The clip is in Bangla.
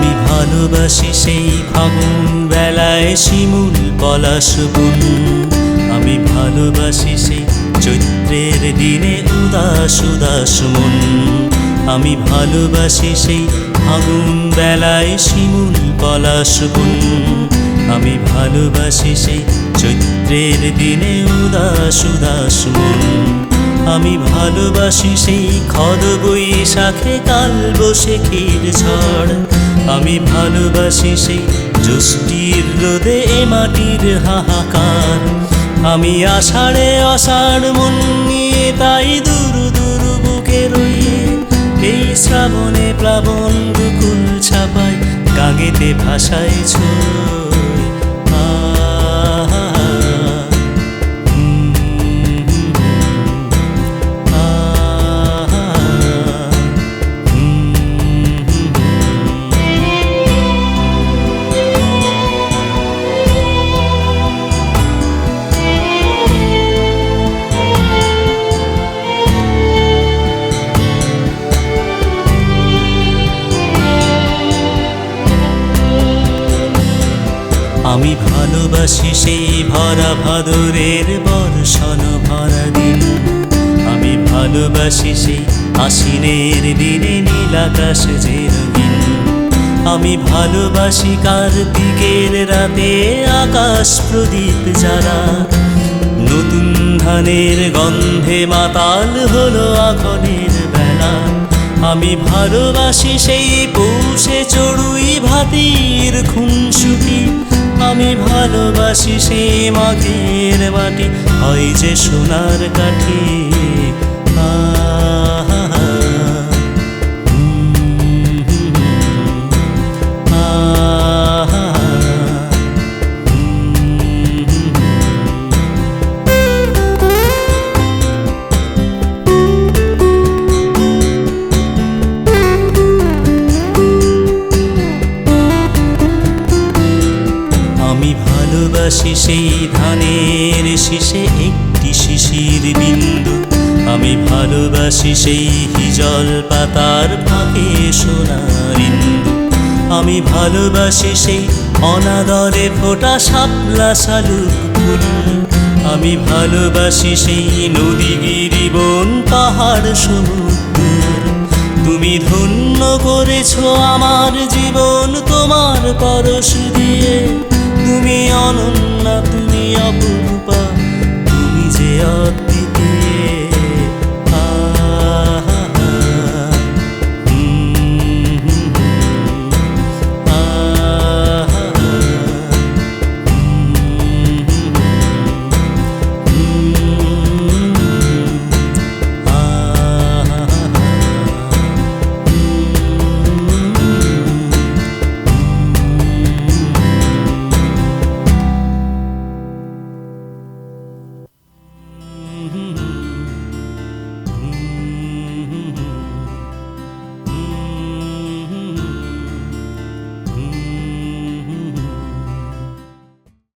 ভালোবাসি সেই ফাগুন বেলায় শিমুল পলাশ বুন। আমি ভালোবাসি সেই চৈত্রের দিনে উদাস উদাস মন। আমি ভালোবাসি সেই ফাগুন বেলায় শিমুল পলাশ বুন। আমি ভালোবাসি সেই চৈত্রের দিনে উদাস উদাস মন। আমি ভালোবাসি সেই খদ বৈশাখে কাল বসে ক্ষীর ঝড়। আমি ভালোবাসি সেই জ্যোষ্ঠীর রোদে এ মাটির হাহাকার। আমি আষাঢ়ে আষাঢ় মন নিয়ে তাই দূর দূর বুকে রইয়ে এই শ্রাবণে প্লাবন গুকুল ছাপায়, গাগেতে ভাষায় ছই আমি ভালোবাসি সেই ভরা ভাদরের বর্ষণ ভরা দিন। আমি ভালোবাসি সেই আশ্বিনের দিনে নীল আকাশ যে রঙিন। আমি ভালোবাসি কার্তিকের রাতে আকাশ প্রদীপ যারা নতুন ধানের গন্ধে মাতাল হলো আখনের বেলা। আমি ভালোবাসি সেই পৌষে চড়ুই ভাতির খুনসুটি। ভালোবাসি সেই মাঘের মাটি হয় যে সোনার কাঠি। আহা ভালোবাসি সেই ধানের শীষে একটি শিশির বিন্দু। আমি ভালোবাসি সেই হিজল পাতার ফাঁকে সোনার ইন্দু। আমি ভালোবাসি সেই অনাদরে ফোটা শাপলা শালুক ফুল। আমি ভালোবাসি সেই নদী গিরিবন পাহাড় সমুদ্র। তুমি ধন্য করেছ আমার জীবন তোমার পরশ দিয়ে। তুমি অনন্যা তুমি অপরূপা তুমি যে অদ্ভুত